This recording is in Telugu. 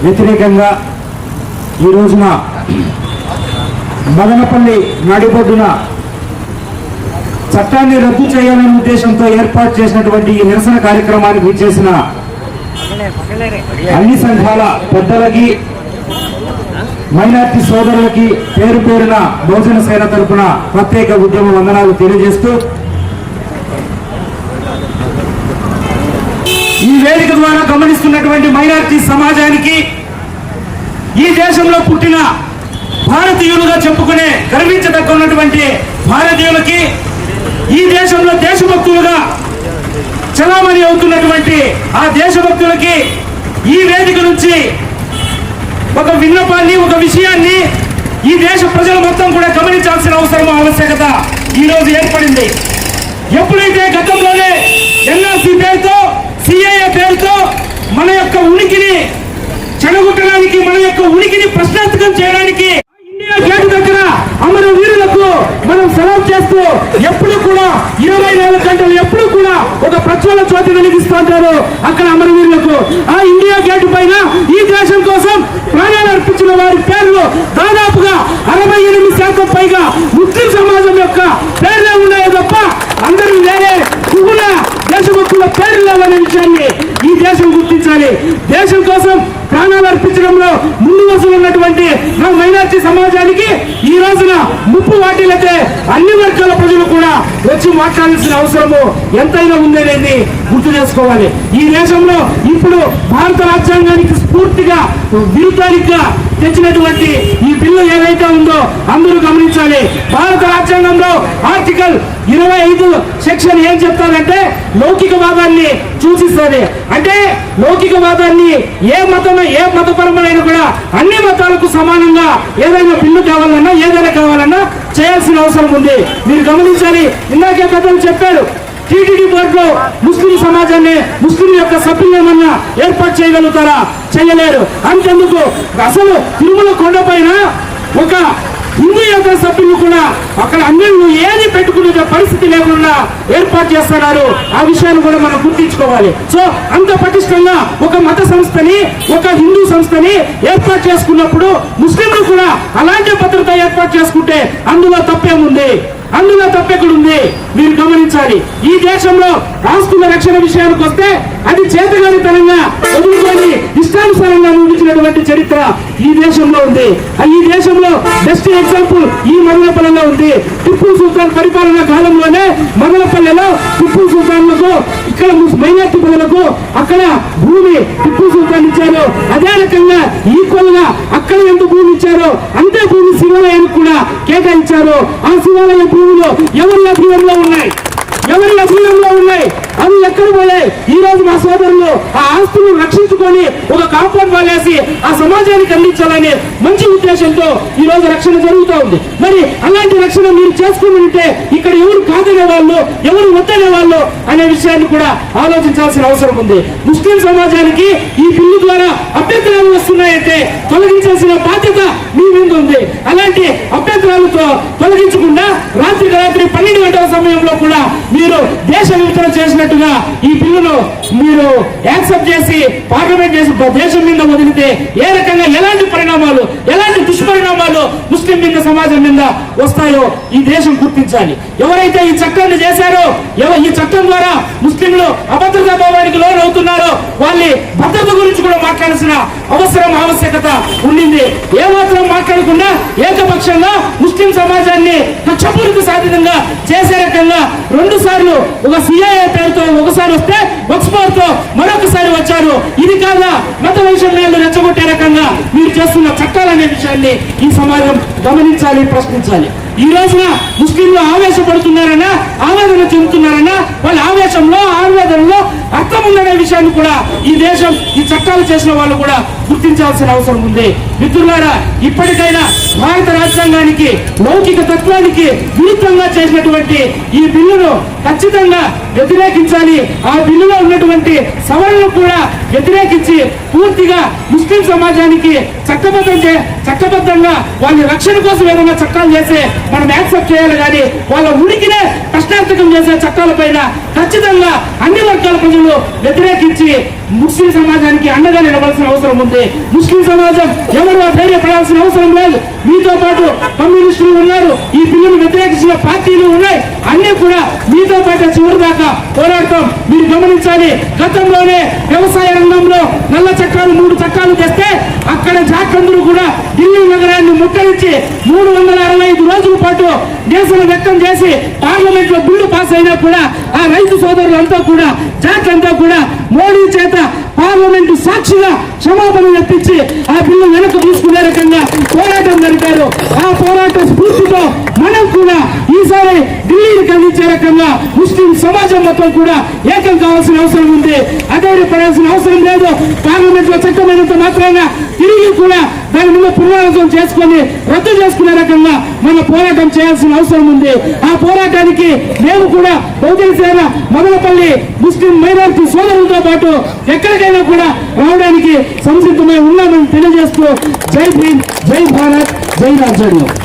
వ్యతిరేకంగా ఈ రోజున మదనపల్లి నడిబొడ్డున చట్టాన్ని రద్దు చేయాలనే ఉద్దేశంతో ఏర్పాటు చేసినటువంటి ఈ నిరసన కార్యక్రమానికి విచ్చేసిన అన్ని సంఘాల పెద్దలకి మైనార్టీ సోదరులకి పేరు పేరున భోజన సేన తరపున ప్రత్యేక ఉద్యమ వందనాలు తెలియజేస్తూ ఈ వేదిక ద్వారా గమనిస్తున్నటువంటి మైనార్టీ సమాజానికి ఈ దేశంలో పుట్టిన భారతీయులుగా చెప్పుకునే గర్వించదగ్గనటువంటి భారతీయులకి ఈ దేశంలో దేశభక్తులుగా చలామణి అవుతున్నటువంటి ఆ దేశభక్తులకి ఈ వేదిక నుంచి ఒక విన్నపాన్ని ఒక విషయాన్ని ఈ దేశ ప్రజలు మొత్తం కూడా గమనించాల్సిన అవసరం ఆవశ్యకత ఈ రోజు ఏర్పడింది. ఎప్పుడైతే గతంలోనే ఎన్ఆర్సీ పేరుతో సిఐఏ పేరుతో మన యొక్క ఉనికిని చెడగొట్టడానికి మన యొక్క ఉనికిని ప్రశ్నార్థకం చేయడానికి ఇండియా గేట్ దగ్గర అమర వీరులకు మనం సెలవు చేస్తూ ఎప్పుడు కూడా ఇరవై నాలుగు గంటలు ఎప్పుడు కూడా ఒక ప్రజ్వల జ్యోతి వెలిగిస్తూ ఉంటారు అక్కడ అమరవీరులకు ఆ ఇండియా గేట్ పైన ఈ దేశం కోసం ప్రాణాలు అర్పించిన వారి పేర్లు దాదాపుగా అరవై ఎనిమిది శాతం పైగా ముస్లిం సమాజం యొక్క పేర్లే ఉన్నాయో తప్ప అందరూ వేరే పువ్వుల దేశభక్తుల పేర్లు లేవనే విషయాన్ని ఈ దేశం గుర్తించాలి. దేశం కోసం ప్రాణాలు అర్పించడంలో ముందు వసలు ఉన్నటువంటి మా మైనార్టీ సమాజానికి ఈ రోజున ముప్పు వాటిల్లతే అన్ని వర్గాల ప్రజలు కూడా వచ్చి మాట్లాడాల్సిన అవసరము ఎంతైనా ఉందనేది గుర్తు చేసుకోవాలి. ఈ దేశంలో ఇప్పుడు భారత రాజ్యాంగానికి స్ఫూర్తిగా విరుద్ధానిగా తెచ్చినటువంటి ఈ బిల్లు ఏదైతే ఉందో అందరూ గమనించాలి. భారత రాజ్యాంగంలో ఆర్టికల్ ఇరవై ఐదు సెక్షన్ ఏం చెప్తాదంటే లౌకికవాదాన్ని సూచిస్తుంది. అంటే లౌకికవాదాన్ని ఏ మతం ఏ మతపరమైన కూడా అన్ని మతాలకు సమానంగా ఏదైనా బిల్లు కావాలన్నా ఏదైనా కావాలన్నా చేయాల్సిన అవసరం ఉంది. మీరు గమనించాలి ఇందాకే పెద్దలు చెప్పారు టీటీడీ బోర్డులో ముస్లిం సమాజాన్ని ముస్లిం యొక్క సభ్యులేమన్నా ఏర్పాటు చేయగలుగుతారా? చేయలేరు. అంతెందుకు? అసలు తిరుమల కొండపైన ఒక హిందూ యొక్క సభ్యులు కూడా అక్కడ అందరూ ఏది పెట్టుకునే పరిస్థితి లేకుండా ఏర్పాటు చేస్తున్నారు. ఆ విషయాన్ని కూడా మనం గుర్తించుకోవాలి. సో అంత పటిష్టంగా ఒక మత సంస్థని ఒక హిందూ సంస్థని ఏర్పాటు చేసుకున్నప్పుడు ముస్లింలు కూడా అలాంటి భద్రత ఏర్పాటు చేసుకుంటే అందులో తప్పేముంది? ఎక్కడ ఉంది మీరు గమనించాలి. ఈ దేశంలో ఆస్తుల రక్షణ విషయానికి వస్తే అది చేతగానితనంగా వదులుకొని ఇష్టానుసారంగా ముగించినటువంటి చరిత్ర ఈ దేశంలో ఉంది. ఈ దేశంలో బెస్ట్ ఎగ్జాంపుల్ ఈ మదనపల్లెలో ఉంది. టిప్పు సుల్తాన్ పరిపాలన కాలంలోనే మదనపల్లెలో టిప్పు సుల్తాన్లకు ఇక్కడ మైనార్టీ ప్రజలకు అక్కడ భూమి టిప్పు సుల్తాన్ ఇచ్చారు. అదే రకంగా ఈక్వల్గా అక్కడ ఎంత భూమి ఇచ్చారో అంతే భూమి శివాలయం కూడా కేటాయించారు. ఆ శివాలయ భూములు ఎవరి అధీనంలో ఉన్నాయి? ఎవరి అధీనంలో ఉన్నాయి? అవి ఎక్కడ పోయాయి ఈ రోజు మా సోదరులు ఆ ఆస్తులను రక్షించుకొని ఒక కాంపౌండ్ వాళ్ళేసి ఆ సమాజానికి అందించాలని మంచి ఉద్దేశంతో ఈ రోజు రక్షణ జరుగుతూ ఉంది. మరి అలాంటి రక్షణ మీరు చేసుకుని ఉంటే ఇక్కడ ఎవరు కాదనే వాళ్ళు ఎవరు వద్దనే వాళ్ళు అనే విషయాన్ని కూడా ఆలోచించాల్సిన అవసరం ఉంది. ముస్లిం సమాజానికి ఈ బిల్లు ద్వారా అభ్యంతరాలు వస్తున్నాయంటే తొలగించాల్సిన బాధ్యత మీ మీద ఉంది. అలాంటి అభ్యంతరాలతో తొలగించకుండా రాత్రి రాత్రి పన్నెండు గంటల సమయంలో కూడా మీరు దేశ విభజన చేసినట్టుగా ఈ బిల్లును మీరు యాక్సెప్ట్ చేసి పార్లమెంట్ చేసి దేశం మీద వదిలితే ఏ రకంగా ఎలాంటి పరిణామాలు ఎలాంటి దుష్పరిణామాలు ముస్లిం మీద సమాజం మీద వస్తాయో ఈ దేశం గుర్తించాలి. ఎవరైతే ఈ చట్టాన్ని చేశారో ఈ చట్టం ద్వారా ముస్లింలు అభద్రతా భావానికి లోన్ అవుతున్నారో వాళ్ళ భద్రత గురించి కూడా మాట్లాడాల్సిన అవసరం ఆవశ్యకత ఉండింది. ఏమాత్రం మాట్లాడకుండా ఏకపక్షంగా ముస్లిం సమాజాన్ని కక్షపూరిత సాధితంగా చేసే రకంగా రెండు సార్లు ఒక సిఐఏ పేరుతో ఒకసారి వస్తే తో మరొకసారి వచ్చారు. ఇది కాదా? మత వైషమ్యాలు రెచ్చగొట్టే రకంగా మీరు చేస్తున్న చట్టాలనే విషయాన్ని ఈ సమాజం గమనించాలి ప్రశ్నించాలి. ఈ రోజున ముస్లింలు ఆవేశపడుతున్నారన్నా ఆవేదన చెందుతున్నారన్నా వాళ్ళ ఆవేశంలో ఆవేదనలో అర్థం ఉందనే విషయాన్ని కూడా ఈ దేశం ఈ చట్టాలు చేసిన వాళ్ళు కూడా గుర్తించాల్సిన అవసరం ఉంది. మిత్రులారా ఇప్పటికైనా భారత రాజ్యాంగానికి లౌకిక తత్వానికి విరుద్ధంగా చేసినటువంటి ఈ బిల్లును ఖచ్చితంగా వ్యతిరేకించాలి. ఆ బిల్లులో ఉన్నటువంటి సవరణను కూడా వ్యతిరేకించి పూర్తిగా ముస్లిం సమాజానికి చట్టబద్ధం చే చట్టబద్ధంగా వాళ్ళ రక్షణ కోసం ఏదైనా చట్టాలు చేస్తే మనం యాక్సెప్ట్ చేయాలి. కానీ వాళ్ళ ఉనికినే ప్రశ్నార్థకం చేసే చట్టాలపైన ఖచ్చితంగా అన్ని వర్గాల ప్రజలు బిల్లులు వ్యతిరేకించి ముస్లిం సమాజానికి అండగా నిలబడాల్సిన అవసరం ఉంది. ముస్లిం సమాజం ఎవరు ధైర్యపడాల్సిన అవసరం లేదు. మీతో పాటు కమ్యూనిస్టులు ఉన్నారు. ఈ బిల్లును వ్యతిరేకించిన పార్టీలు ఉన్నాయి. అన్ని కూడా మీతో పాటు చివరి దాకా పోరాడటం మీరు గమనించాలి గతంలోనే వ్యవసాయ రంగంలో నల్ల చట్టాలు మూడు చట్టాలు తెస్తే అక్కడ జాకందులు కూడా ఢిల్లీ నగరాన్ని ముట్టరించి మూడు వందల అరవై ఐదు రోజుల పాటు నిరసన వ్యక్తం చేసి పార్లమెంట్లో బిల్లు పాస్ అయినా కూడా ఆ రైతు సోదరులంతా కూడా జాతంతా కూడా మోడీ చేత పార్లమెంట్ సాక్షిగా క్షమాపణ తెప్పించి ఆ బిల్లు వెనక్కి తీసుకునే రకంగా పోరాటం జరిపారు. ఆ పోరాట స్ఫూర్తితో మనం కూడా ఈసారి ఢిల్లీని ఖండించే రకంగా ముస్లిం సమాజం మొత్తం కూడా ఏకం కావాల్సిన అవసరం ఉంది. అధైర్యపడాల్సిన అవసరం లేదు. పార్లమెంట్ లో చట్టమైనంత మాత్రాన తిరిగి కూడా దాని మీద పునరాలోచన చేసుకొని రద్దు చేసుకునే రకంగా మన పోరాటం చేయాల్సిన అవసరం ఉంది. ఆ పోరాటానికి మేము కూడా బహుజన సేన మొదలపల్లి ముస్లిం మైనారిటీ సోదరులతో పాటు ఎక్కడికైనా కూడా రావడానికి సంసిద్ధమై ఉన్నామని తెలియజేస్తూ జై భీమ్ జై భారత్ జై రాజ్యాంగం.